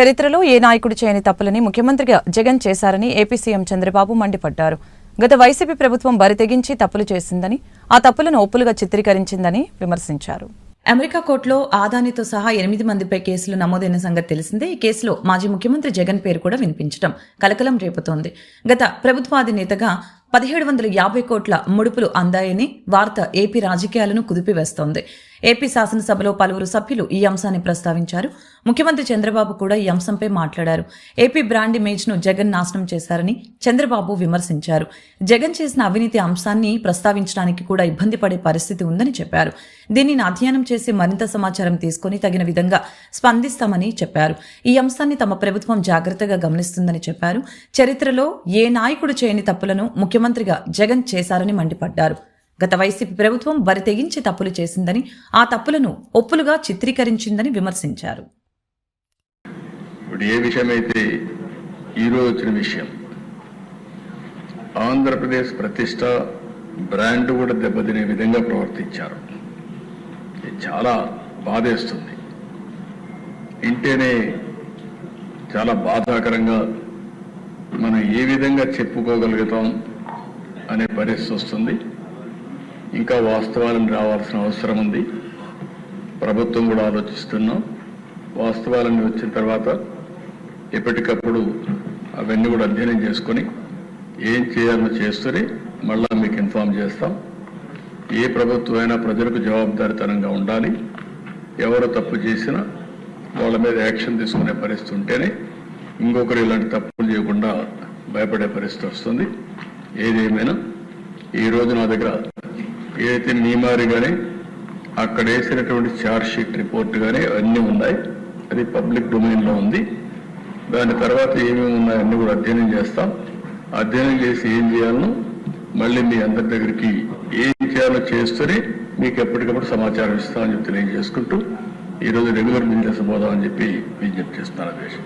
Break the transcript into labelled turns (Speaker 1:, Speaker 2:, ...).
Speaker 1: చరిత్రలో ఏ నాయకుడు చేయని తప్పులని ముఖ్యమంత్రిగా జగన్ చేశారని ఏపీ సీఎం చంద్రబాబు మండిపడ్డారు. గత వైసీపీ ప్రభుత్వం బరితెగించి తప్పులు చేసిందని ఆ తప్పులను ఒప్పులుగా చిత్రీకరించిందని విమర్శించారు. అమెరికా కోర్టులో ఆదానితో సహా ఎనిమిది మందిపై కేసులు నమోదైన సంగతి తెలిసిందే. ఈ కేసులో మాజీ ముఖ్యమంత్రి జగన్ పేరు కూడా వినిపించడం కలకలం రేపుతోంది. గత ప్రభుత్వాధినేతగా పదిహేడు వందల యాభై కోట్ల ముడుపులు అందాయని వార్త ఏపీ రాజకీయాలను కుదిపివేస్తోంది. ఏపీ శాసనసభలో పలువురు సభ్యులు ఈ అంశాన్ని ప్రస్తావించారు. ముఖ్యమంత్రి చంద్రబాబు కూడా ఈ అంశంపై మాట్లాడారు. ఏపీ బ్రాండ్ ఇమేజ్ను జగన్ నాశనం చేశారని చంద్రబాబు విమర్శించారు. జగన్ చేసిన అవినీతి అంశాన్ని ప్రస్తావించడానికి కూడా ఇబ్బంది పడే పరిస్థితి ఉందని చెప్పారు. దీనిని అధ్యయనం చేసి మరింత సమాచారం తీసుకుని తగిన విధంగా స్పందిస్తామని చెప్పారు. ఈ అంశాన్ని తమ ప్రభుత్వం జాగ్రత్తగా గమనిస్తుందని చెప్పారు. చరిత్రలో ఏ నాయకుడు చేయని తప్పులను ముఖ్యమంత్రిగా జగన్ చేశారని మండిపడ్డారు. గత వైసీపీ ప్రభుత్వం బరి తెగించి తప్పులు చేసిందని ఆ తప్పులను ఒప్పులుగా చిత్రీకరించిందని విమర్శించారు.
Speaker 2: ఇప్పుడు ఏ విషయమైతే ఈరోజు వచ్చిన విషయం ఆంధ్రప్రదేశ్ ప్రతిష్ట బ్రాండ్ కూడా దెబ్బతినే విధంగా ప్రవర్తించారు. ఇది చాలా బాధేస్తుంది. వింటేనే చాలా బాధాకరంగా మనం ఏ విధంగా చెప్పుకోగలుగుతాం అనే పరిస్థితి వస్తుంది. ఇంకా వాస్తవాలను రావాల్సిన అవసరం ఉంది. ప్రభుత్వం కూడా ఆలోచిస్తున్నాం. వాస్తవాలన్నీ వచ్చిన తర్వాత ఎప్పటికప్పుడు అవన్నీ కూడా అధ్యయనం చేసుకొని ఏం చేయాలో చేస్తూనే మళ్ళా మీకు ఇన్ఫామ్ చేస్తాం. ఏ ప్రభుత్వం అయినా ప్రజలకు జవాబుదారితనంగా ఉండాలి. ఎవరు తప్పు చేసినా వాళ్ళ మీద యాక్షన్ తీసుకునే పరిస్థితి ఉంటేనే ఇంకొకరు ఇలాంటి తప్పులు చేయకుండా భయపడే పరిస్థితి వస్తుంది. ఏదేమైనా ఈ రోజు నా దగ్గర ఏదైతే నియమారి కానీ అక్కడ వేసినటువంటి ఛార్జ్ షీట్ రిపోర్ట్ కానీ అన్నీ ఉన్నాయి. అది పబ్లిక్ డొమైన్లో ఉంది. దాని తర్వాత ఏమేమి ఉన్నాయో కూడా అధ్యయనం చేస్తాం. అధ్యయనం చేసి ఏం చేయాలనో మళ్ళీ మీ అందరి దగ్గరికి ఏం చేయాలో చేస్తూనే మీకు ఎప్పటికప్పుడు సమాచారం ఇస్తామని చెప్పి తెలియజేసుకుంటూ ఈరోజు రెగ్యులర్ బిజినెస్ పోదామని చెప్పి విజ్ఞప్తి చేస్తున్నాను. అధ్యక్ష